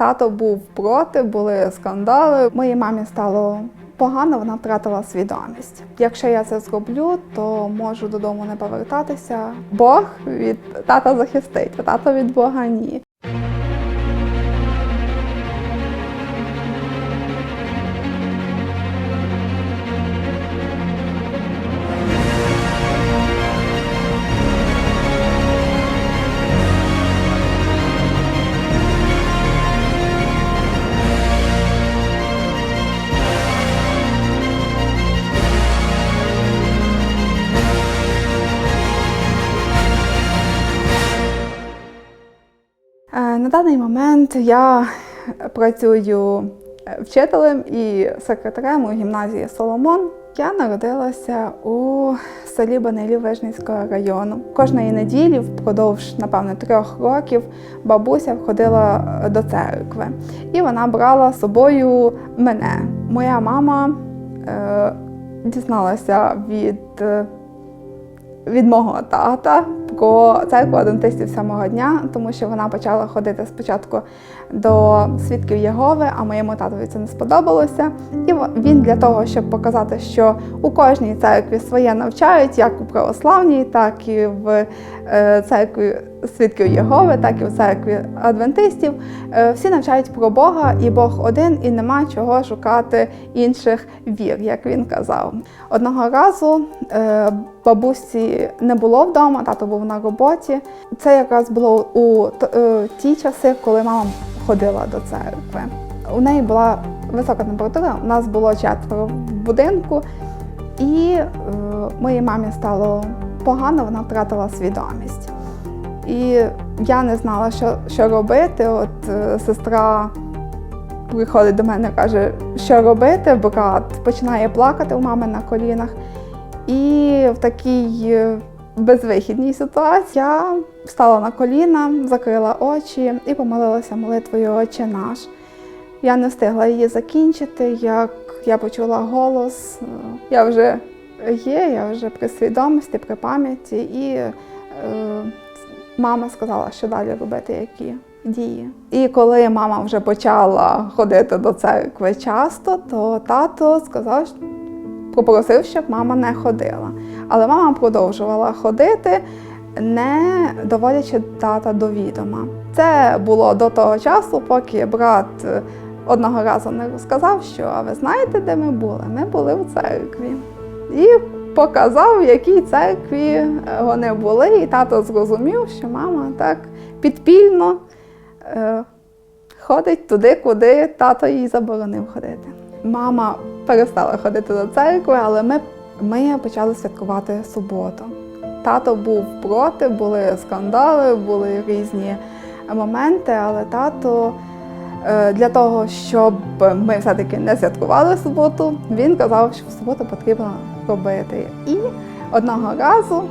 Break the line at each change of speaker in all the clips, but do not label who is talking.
Тато був проти, були скандали. Моїй мамі стало погано, вона втратила свідомість. Якщо я це зроблю, то можу додому не повертатися. Бог від тата захистить, а тато від Бога ні. Даний момент я працюю е, вчителем і секретарем у гімназії Соломон. Я народилася у селі Банилів Вижницького району. Кожної неділі впродовж, напевно, трьох років бабуся входила е, до церкви, і вона брала з собою мене. Моя мама е, дізналася від е, від мого тата про церкву адвентистів самого дня, тому що вона почала ходити спочатку до свідків Єгови, а моєму татові це не сподобалося. І він для того, щоб показати, що у кожній церкві своє навчають, як у православній, так і в е, церкві свідків Єгови, так і в церкві адвентистів. Е, Всі навчають про Бога, і Бог один, і нема чого шукати інших вір, як він казав. Одного разу е, бабусі не було вдома, тато був на роботі. Це якраз було у е, ті часи, коли мама ходила до церкви. У неї була висока температура, у нас було четверо в будинку, і моїй мамі стало погано, вона втратила свідомість. І я не знала, що, що робити. От е, сестра приходить до мене, каже, що робити, брат починає плакати у мами на колінах. І в такій е, безвихідній ситуації я встала на коліна, закрила очі і помолилася молитвою Отче наш. Я не встигла її закінчити, як я почула голос. е, Я вже є, я вже при свідомості, при пам'яті, і мама сказала, що далі робити, які дії. І коли мама вже почала ходити до церкви часто, то тато сказав, попросив, щоб мама не ходила. Але мама продовжувала ходити, не доводячи тата до відома. Це було до того часу, поки брат е, одного разу не розказав, що а ви знаєте, де ми були? Ми були в церкві. І показав, в якій церкві е, вони були, і тато зрозумів, що мама так підпільно е, ходить туди, куди тато їй заборонив ходити. Мама перестала ходити до церкви, але ми, ми почали святкувати суботу. Тато був проти, були скандали, були різні моменти, але тато е, для того, щоб ми все-таки не святкували суботу, він казав, що в суботу потрібно робити. І одного разу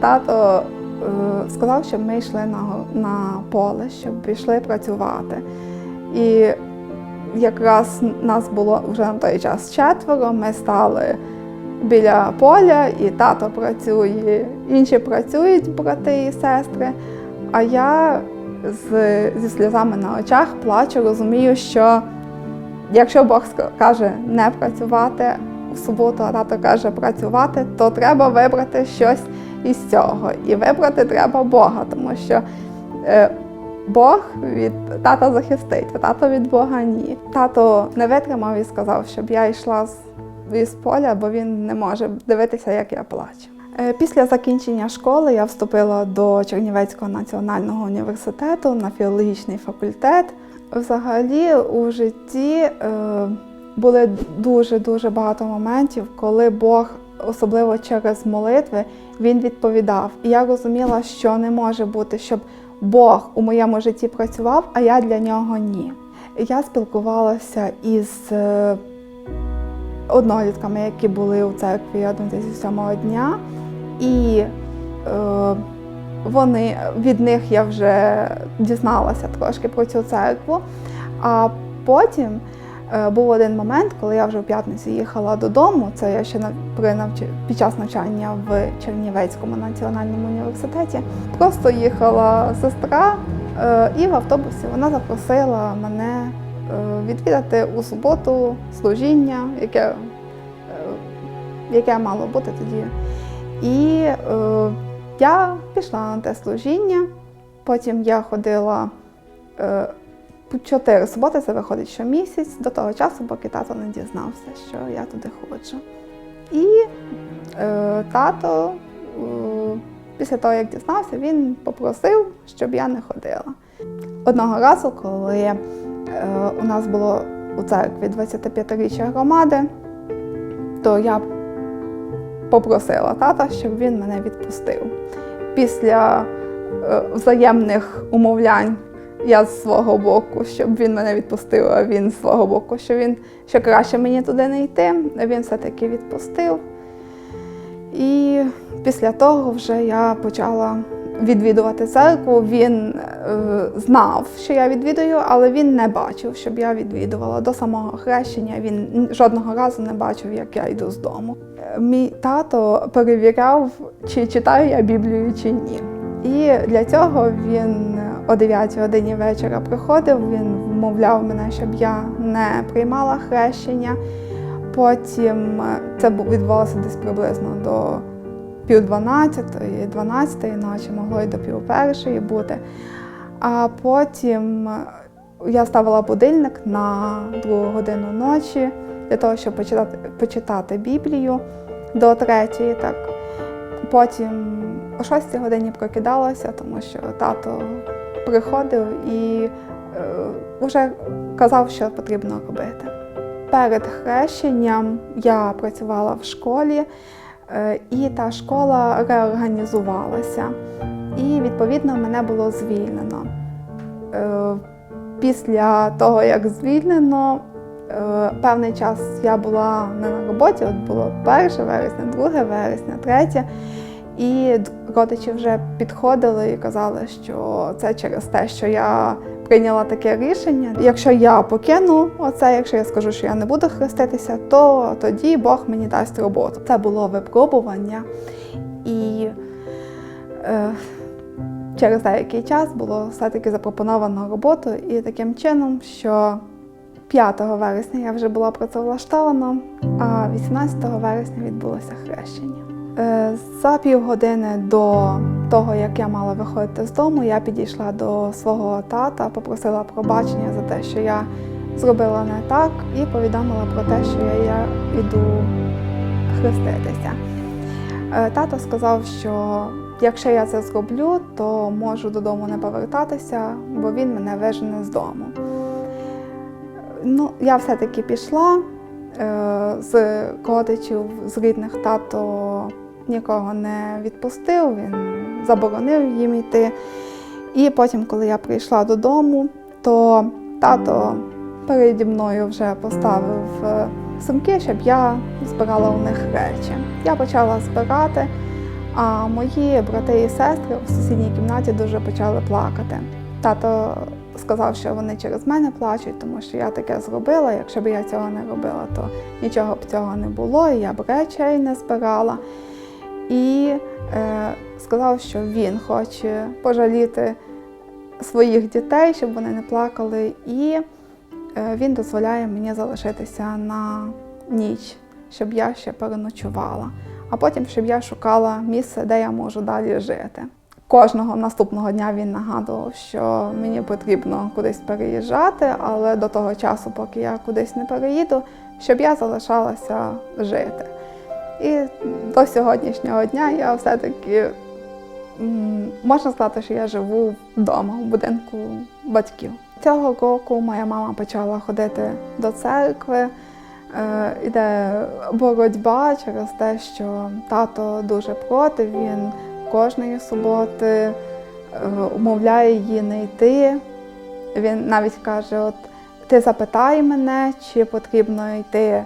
тато е, сказав, щоб ми йшли на поле, щоб пішли працювати. І якраз нас було вже на той час четверо. Ми стали біля поля, і тато працює, інші працюють, брати і сестри. А я з, зі сльозами на очах плачу, розумію, що якщо Бог каже не працювати в суботу, тато каже працювати, то треба вибрати щось із цього. І вибрати треба Бога, тому що е, Бог від тата захистить, а тато від Бога ні. Тато не витримав і сказав, щоб я йшла з, поля, бо він не може дивитися, як я плачу. Е, Після закінчення школи я вступила до Чернівецького національного університету на філологічний факультет. Взагалі у житті е, були дуже-дуже багато моментів, коли Бог, особливо через молитви, він відповідав. І я розуміла, що не може бути, щоб Бог у моєму житті працював, а я для нього ні. Я спілкувалася із е, однолітками, які були у церкві Адвентистів сьомого дня, і е, вони від них я вже дізналася трошки про цю церкву. А потім був один момент, коли я вже в п'ятницю їхала додому. Це я ще під час навчання в Чернівецькому національному університеті. Просто їхала сестра Е, І в автобусі вона запросила мене е, відвідати у суботу служіння, яке, е, яке мало бути тоді. І е, я пішла на те служіння. Потім я ходила е, чотири суботи, це виходить щомісяць, до того часу, поки тато не дізнався, що я туди ходжу. І е, тато, е, після того, як дізнався, він попросив, щоб я не ходила. Одного разу, коли е, у нас було у церкві 25-річчя громади, то я попросила тата, щоб він мене відпустив. Після е, взаємних умовлянь я з свого боку, щоб він мене відпустив, а він з свого боку, що він що краще мені туди не йти. Він все-таки відпустив. І після того вже я почала відвідувати церкву. Він е, знав, що я відвідую, але він не бачив, щоб я відвідувала. До самого хрещення він жодного разу не бачив, як я йду з дому. Е, Мій тато перевіряв, чи читаю я Біблію чи ні. І для цього він о 9 годині вечора приходив, він вмовляв мене, щоб я не приймала хрещення. Потім е, це бу- відбувалося десь приблизно до пів дванадцятої, дванадцятої ночі, могло й до пів першої бути. А потім е, я ставила будильник на другу годину ночі для того, щоб почитати, почитати Біблію до третьої. Так. Потім о 6 годині прокидалася, тому що тато приходив і е, вже казав, що потрібно робити. Перед хрещенням я працювала в школі, е, і та школа реорганізувалася. І відповідно мене було звільнено. Е, Після того, як звільнено, е, певний час я була не на роботі, от було 1 вересня, 2 вересня, 3. І родичі вже підходили і казали, що це через те, що я прийняла таке рішення. Якщо я покину оце, якщо я скажу, що я не буду хреститися, то тоді Бог мені дасть роботу. Це було випробування. І е, через деякий час було все-таки запропоновано роботу, і таким чином, що 5 вересня я вже була працевлаштована, а 18 вересня відбулося хрещення. Е, За півгодини до того, як я мала виходити з дому, я підійшла до свого тата, попросила пробачення за те, що я зробила не так, і повідомила про те, що я, йду хреститися. Е, Тато сказав, що якщо я це зроблю, то можу додому не повертатися, бо він мене вижене з дому. Ну, я все-таки пішла е, з родичів, з рідних тато нікого не відпустив, він заборонив їм йти. І потім, коли я прийшла додому, то тато переді мною вже поставив е, сумки, щоб я збирала у них речі. Я почала збирати, а мої брати і сестри в сусідній кімнаті дуже почали плакати. Тато сказав, що вони через мене плачуть, тому що я таке зробила. Якщо б я цього не робила, то нічого б цього не було, і я б речей не збирала. І е, сказав, що він хоче пожаліти своїх дітей, щоб вони не плакали, і е, він дозволяє мені залишитися на ніч, щоб я ще переночувала, а потім, щоб я шукала місце, де я можу далі жити. Кожного наступного дня він нагадував, що мені потрібно кудись переїжджати, але до того часу, поки я кудись не переїду, щоб я залишалася жити. І до сьогоднішнього дня я все-таки можна сказати, що я живу вдома у будинку батьків. Цього року моя мама почала ходити до церкви. Е, Іде боротьба через те, що тато дуже проти. Він кожної суботи е, умовляє її не йти. Він навіть каже: от ти запитай мене, чи потрібно йти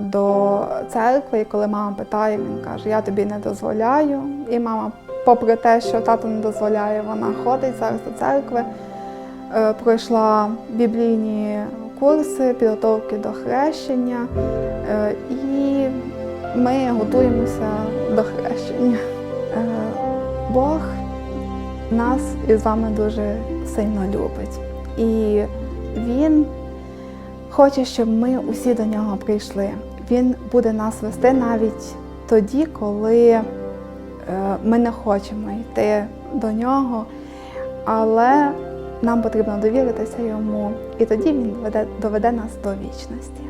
до церкви. І коли мама питає, він каже, я тобі не дозволяю. І мама, попри те, що тато не дозволяє, вона ходить зараз до церкви. Е, Пройшла біблійні курси, підготовки до хрещення, е, і ми готуємося до хрещення. Е, Бог нас із вами дуже сильно любить. І Він хоче, щоб ми усі до нього прийшли. Він буде нас вести навіть тоді, коли е, ми не хочемо йти до нього, але нам потрібно довіритися йому, і тоді він доведе, доведе нас до вічності.